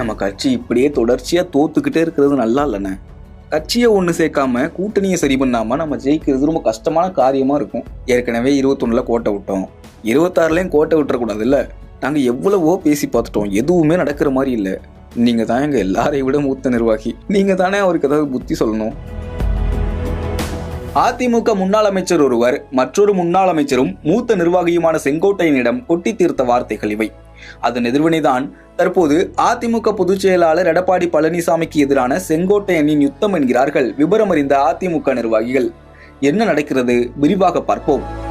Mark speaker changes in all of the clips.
Speaker 1: நம்ம கட்சி இப்படியே தொடர்ச்சியா தோத்துக்கிட்டே இருக்கிறது நல்லா இல்லைண்ணே. கட்சியை ஒன்று சேர்க்காம கூட்டணியை சரி பண்ணாமல் நம்ம ஜெயிக்கிறது ரொம்ப கஷ்டமான காரியமாக இருக்கும். ஏற்கனவே இருபத்தொன்னில் கோட்டை விட்டோம். இருபத்தாறுலையும் கோட்டை விட்டுறக்கூடாது இல்லை நாங்கள் எவ்வளவோ பேசி பார்த்துட்டோம். எதுவுமே நடக்கிற மாதிரி இல்லை. நீங்கள் தான் எங்கள் எல்லாரையும் விட மூத்த நிர்வாகி. நீங்கள் தானே அவருக்கு ஏதாவது புத்தி சொல்லணும். அதிமுக முன்னாள் அமைச்சர் ஒருவர் மற்றொரு முன்னாள் அமைச்சரும் மூத்த நிர்வாகியுமான செங்கோட்டையனிடம் கொட்டி தீர்த்த வார்த்தைகள் இவை. அதன் எதிர்வினைதான் தற்போது அதிமுக பொதுச் செயலாளர் எடப்பாடி பழனிசாமிக்கு எதிரான செங்கோட்டையனின் யுத்தம் என்கிறார்கள். விவரமறிந்த அதிமுக நிர்வாகிகள். என்ன நடக்கிறது? விரிவாக பார்ப்போம்.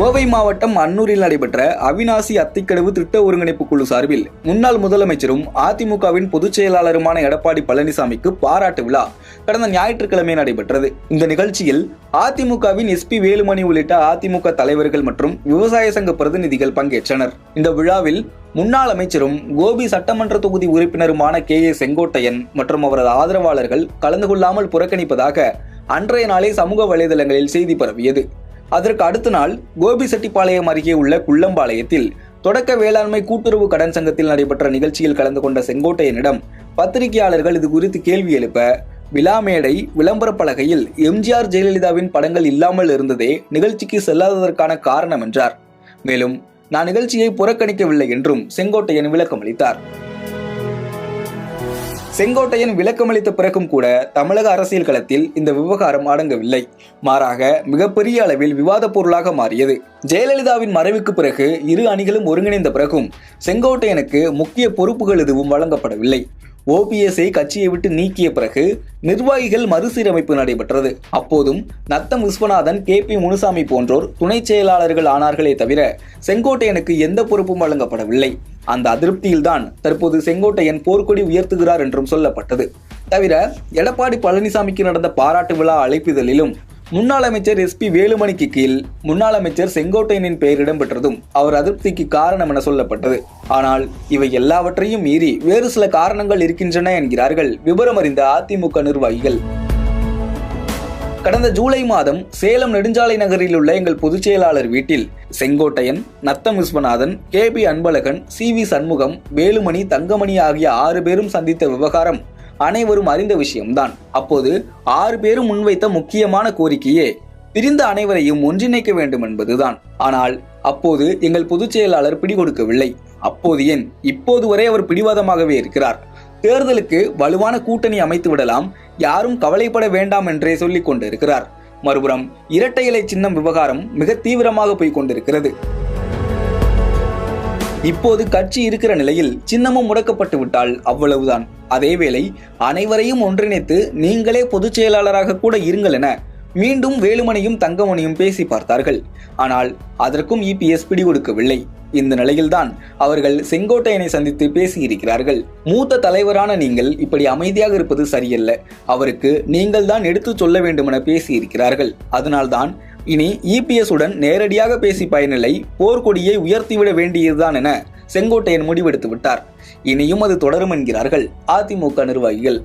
Speaker 1: கோவை மாவட்டம் அன்னூரில் நடைபெற்ற அவினாசி அத்திக்கடவு திட்ட ஒருங்கிணைப்பு குழு சார்பில் முன்னாள் முதலமைச்சரும் அதிமுகவின் பொதுச் செயலாளருமான எடப்பாடி பழனிசாமிக்கு பாராட்டு விழா கடந்த ஞாயிற்றுக்கிழமை நடைபெற்றது. இந்த நிகழ்ச்சியில் அதிமுகவின் எஸ்பி வேலுமணி உள்ளிட்ட அதிமுக தலைவர்கள் மற்றும் விவசாய சங்க பிரதிநிதிகள் பங்கேற்றனர். இந்த விழாவில் முன்னாள் அமைச்சரும் கோபி சட்டமன்ற தொகுதி உறுப்பினருமான கே ஏ செங்கோட்டையன் மற்றும் அவரது ஆதரவாளர்கள் கலந்து கொள்ளாமல் புறக்கணிப்பதாக அன்றைய நாளே சமூக வலைதளங்களில் செய்தி பரவியது. அதற்கு அடுத்த நாள் கோபிசெட்டிப்பாளையம் அருகே உள்ள குள்ளம்பாளையத்தில் தொடக்க வேளாண்மை கூட்டுறவு கடன் சங்கத்தில் நடைபெற்ற நிகழ்ச்சியில் கலந்து கொண்ட செங்கோட்டையனிடம் பத்திரிகையாளர்கள் இது குறித்து கேள்வி எழுப்ப விழாமேடை விளம்பர பலகையில் எம்ஜிஆர் ஜெயலலிதாவின் படங்கள் இல்லாமல் இருந்ததே நிகழ்ச்சிக்கு செல்லாததற்கான காரணம் என்றார். மேலும் நான் நிகழ்ச்சியை புறக்கணிக்கவில்லை என்றும் செங்கோட்டையன் விளக்கமளித்தார். செங்கோட்டையன் விளக்கமளித்த பிறகும் கூட தமிழக அரசியல் களத்தில் இந்த விவகாரம் அடங்கவில்லை. மாறாக மிகப்பெரிய அளவில் விவாத பொருளாக மாறியது. ஜெயலலிதாவின் மறைவுக்கு பிறகு இரு அணிகளும் ஒருங்கிணைந்த பிறகும் செங்கோட்டையனுக்கு முக்கிய பொறுப்புகள் எதுவும் வழங்கப்படவில்லை. ஓபிஎஸ்ஐ கட்சியை விட்டு நீக்கிய பிறகு நிர்வாகிகள் மறுசீரமைப்பு நடைபெற்றது. அப்போதும் நத்தம் விஸ்வநாதன் கே பி முனுசாமி போன்றோர் துணை செயலாளர்கள் ஆனார்களே தவிர செங்கோட்டையனுக்கு எந்த பொறுப்பும் வழங்கப்படவில்லை. அந்த அதிருப்தியில்தான் தற்போது செங்கோட்டையன் போர்க்கொடி உயர்த்துகிறார் என்றும் சொல்லப்பட்டது. தவிர எடப்பாடி பழனிசாமிக்கு நடந்த பாராட்டு விழா அழைப்பிதழிலும் முன்னாள் அமைச்சர் எஸ்பி வேலுமணிக்கு கீழ் முன்னாள் அமைச்சர் செங்கோட்டையனின் பெயர் இடம்பெற்றதும் அவர் அதிருப்திக்கு காரணம் என சொல்லப்பட்டது. ஆனால் இவை எல்லாவற்றையும் மீறி வேறு சில காரணங்கள் இருக்கின்றன என்கிறார்கள் விவரமறிந்த அதிமுக நிர்வாகிகள். கடந்த ஜூலை மாதம் சேலம் நெடுஞ்சாலை நகரில் உள்ள எங்கள் பொதுச் செயலாளர் வீட்டில் Sengottaiyan Natham Viswanathan K P Anbazhagan C V Shanmugam Velumani Thangamani ஆகிய ஆறு பேரும் சந்தித்த விவகாரம் அனைவரும் அறிந்த விஷயம்தான். அப்போது ஆறு பேரும் முன்வைத்த முக்கியமான கோரிக்கையே பிரிந்த அனைவரையும் ஒன்றிணைக்க வேண்டும் என்பதுதான். ஆனால் அப்போது எங்கள் பொதுச் செயலாளர் பிடிகொடுக்கவில்லை. அப்போது ஏன்? இப்போது வரை அவர் பிடிவாதமாகவே இருக்கிறார். தேர்தலுக்கு வலுவான கூட்டணி அமைத்து விடலாம் யாரும் கவலைப்பட வேண்டாம் என்றே சொல்லிக் கொண்டிருக்கிறார். மறுபுறம் இரட்டை இலை சின்னம் விவகாரம் மிக தீவிரமாக போய் கொண்டிருக்கிறது. இப்போது கட்சி இருக்கிற நிலையில் சின்னமும் முடக்கப்பட்டு விட்டால் அவ்வளவுதான். அதேவேளை அனைவரையும் ஒன்றிணைத்து நீங்களே பொதுச் செயலாளராக கூட இருங்கள் என மீண்டும் வேலுமணியும் தங்கமணியும் பேசி பார்த்தார்கள். ஆனால் அதற்கும் இபிஎஸ் பிடிகொடுக்கவில்லை. இந்த நிலையில்தான் அவர்கள் செங்கோட்டையனை சந்தித்து பேசியிருக்கிறார்கள். மூத்த தலைவரான நீங்கள் இப்படி அமைதியாக இருப்பது சரியல்ல. அவருக்கு நீங்கள் தான் எடுத்துச் சொல்ல வேண்டுமென பேசியிருக்கிறார்கள். அதனால்தான் இனி இபிஎஸ் உடன் நேரடியாக பேசி பயனில்லை போர்க்கொடியை உயர்த்திவிட வேண்டியதுதான் என செங்கோட்டையன் முடிவெடுத்து விட்டார். இனியும் அது தொடரும் என்கிறார்கள். அதிமுக நிர்வாகிகள்.